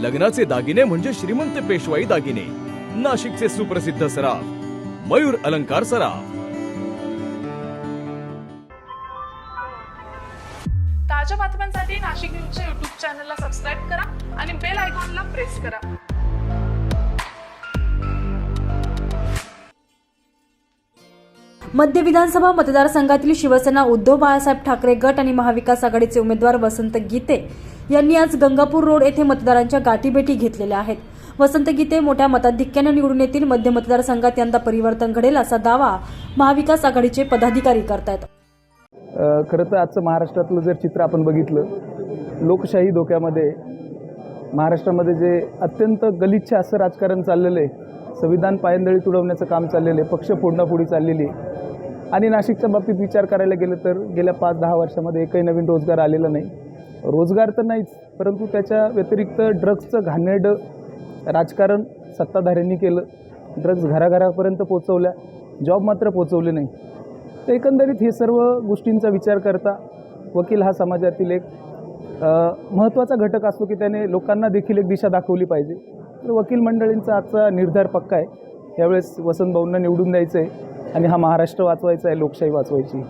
लग्नाचे दागिने म्हणजे श्रीमंत पेशवाई दागिने. नाशिकचे सुप्रसिद्ध सराफ मयूर अलंकार सराफ. ताज्या बातम्यांसाठी नाशिक न्यूजच्या युट्यूब चॅनलला सबस्क्राईब करा आणि बेल आयकॉनला प्रेस करा. मध्य विधानसभा मतदारसंघातील शिवसेना उद्धव बाळासाहेब ठाकरे गट आणि महाविकास आघाडीचे उमेदवार वसंत गीते यांनी आज गंगापूर रोड येथे मतदारांच्या गाठीभेटी घेतलेल्या आहेत. वसंत गीते मोठ्या मताधिक्यानं निवडून येतील. मध्य मतदारसंघात यंदा परिवर्तन घडेल असा दावा महाविकास आघाडीचे पदाधिकारी करतायत. खरं तर आजचं महाराष्ट्रातलं जर चित्र आपण बघितलं लोकशाही धोक्यामध्ये महाराष्ट्रामध्ये जे अत्यंत गलिच्छ असं राजकारण चाललेलं आहे संविधान पायंदळी तुडवण्याचं काम चाललेलं आहे पक्ष फोडण्याफोडी चाललेली आणि नाशिकच्या बाबतीत विचार करायला गेलं तर गेल्या पाच दहा वर्षामध्ये एकही नवीन रोजगार आलेला नाही. रोजगार तर नाहीच परंतु त्याच्या व्यतिरिक्त ड्रग्सचं घाणेरडं राजकारण सत्ताधाऱ्यांनी केलं. ड्रग्स घराघरापर्यंत पोचवल्या जॉब मात्र पोचवले नाही. तर एकंदरीत हे सर्व गोष्टींचा विचार करता वकील हा समाजातील एक महत्त्वाचा घटक असतो की त्याने लोकांना देखील एक दिशा दाखवली पाहिजे. तर वकील मंडळींचा आजचा निर्धार पक्का आहे. यावेळेस वसंत भाऊंना निवडून द्यायचं आहे आणि हा महाराष्ट्र वाचवायचा आहे लोकशाही वाचवायची.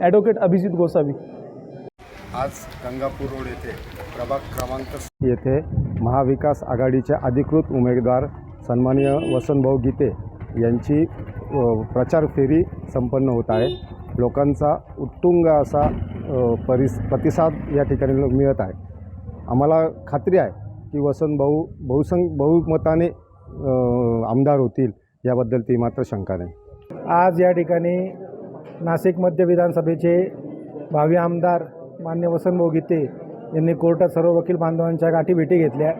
ॲडव्होकेट अभिजित गोसावी. आज गंगापूर रोड येथे प्रभाग क्रमांक येथे महाविकास आघाडीचे अधिकृत उमेदवार सन्माननीय वसंतभाऊ गीते यांची प्रचार फेरी संपन्न होत आहे. लोकांचा उत्तुंग असा परिस प्रतिसाद या ठिकाणी मिळत आहे. आम्हाला खात्री आहे की वसंतभाऊ बहुसंग बहुमताने आमदार होतील याबद्दल ती मात्र शंका नाही. आज या ठिकाणी नाशिक मध्य विधानसभेचे भावी आमदार मान्य वसंतभाऊ गीते यांनी कोर्टात सर्व वकील बांधवांच्या गाठी भेटी घेतल्या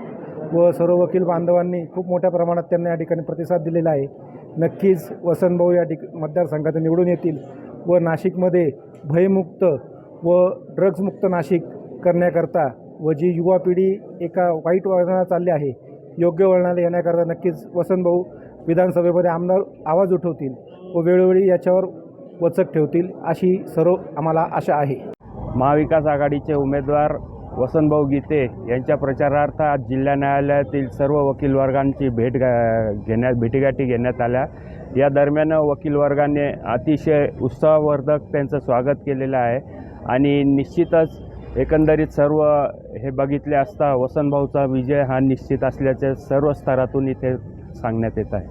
व सर्व वकील बांधवांनी खूप मोठ्या प्रमाणात त्यांना या ठिकाणी प्रतिसाद दिलेला आहे. नक्कीच वसंतभाऊ या ठिक मतदारसंघातून निवडून येतील व नाशिकमध्ये भयमुक्त व ड्रग्जमुक्त नाशिक करण्याकरता व जी युवा पिढी एका वाईट वळणाला चालली आहे योग्य वळणाला येण्याकरता नक्कीच वसंतभाऊ विधानसभेमध्ये आमदार आवाज उठवतील व वेळोवेळी याच्यावर वचक ठेवतील अशी सर्व आम्हाला आशा आहे. महाविकास आघाडीचे उमेदवार वसंतभाऊ गीते यांच्या प्रचारार्थ आज जिल्हा न्यायालयातील सर्व वकील वर्गांची भेट गा- घेण्यात भेटीगाठी घेण्यात आल्या. या दरम्यान वकील वर्गाने अतिशय उत्साहवर्धक त्यांचं स्वागत केलेलं आहे आणि निश्चितच एकंदरीत सर्व हे बघितले असता वसंतभाऊचा विजय हा निश्चित असल्याचे सर्व स्तरातून इथे सांगण्यात येत आहे.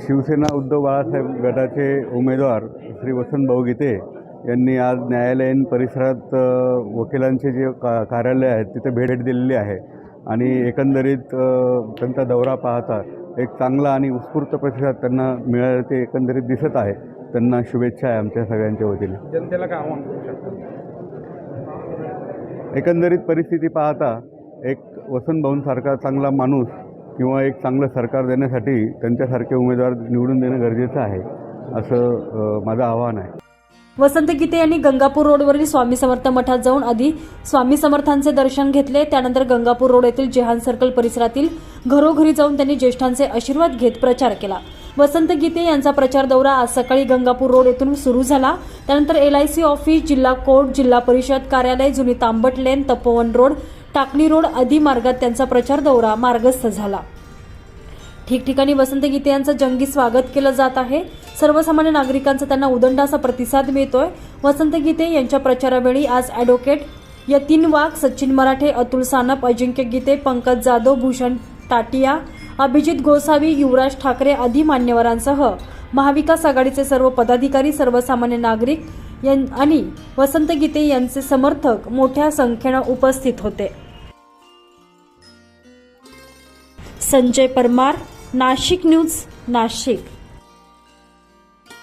शिवसेना उद्धव बाळासाहेब गटाचे उमेदवार श्री वसंतभाऊ गीते यांनी आज न्यायालयीन परिसरात वकिलांचे जे का कार्यालय आहेत तिथे भेट दिलेली आहे. आणि एकंदरीत त्यांचा दौरा पाहता एक चांगला आणि उत्स्फूर्त प्रतिसाद त्यांना मिळाला ते एकंदरीत दिसत आहे. त्यांना शुभेच्छा आहे आमच्या सगळ्यांच्या वतीने. जनतेला काय आव्हान करू शकतो एकंदरीत परिस्थिती पाहता एक वसंत भाऊंसारखा चांगला माणूस किंवा एक चांगलं सरकार देण्यासाठी त्यांच्यासारखे उमेदवार निवडून देणं गरजेचं आहे असं माझं आव्हान आहे. वसंत गीते यांनी गंगापूर रोडवरील स्वामी समर्थ मठात जाऊन आधी स्वामी समर्थांचे दर्शन घेतले. त्यानंतर गंगापूर रोड येथील जेहान सर्कल परिसरातील घरोघरी जाऊन त्यांनी ज्येष्ठांचे आशीर्वाद घेत प्रचार केला. वसंत गीते यांचा प्रचार दौरा आज सकाळी गंगापूर रोड येथून सुरू झाला. त्यानंतर एल आय सी ऑफिस जिल्हा कोर्ट जिल्हा परिषद कार्यालय जुनी Tambat lane Tapovan road Takli road आदी मार्गात त्यांचा प्रचार दौरा मार्गस्थ झाला. ठिकठिकाणी वसंत गीते यांचं जंगी स्वागत केलं जात आहे. सर्वसामान्य नागरिकांचा त्यांना उदंड असा प्रतिसाद मिळतोय. वसंत गीते यांच्या प्रचारावेळी आज ॲडव्होकेट यतीन वाघ सचिन मराठे अतुल सानप अजिंक्य गीते पंकज जाधव भूषण टाटिया अभिजित गोसावी युवराज ठाकरे आदी मान्यवरांसह महाविकास आघाडीचे सर्व पदाधिकारी सर्वसामान्य नागरिक आणि वसंत गीते यांचे समर्थक मोठ्या संख्येनं उपस्थित होते. संजय परमार नाशिक न्यूज नाशिक.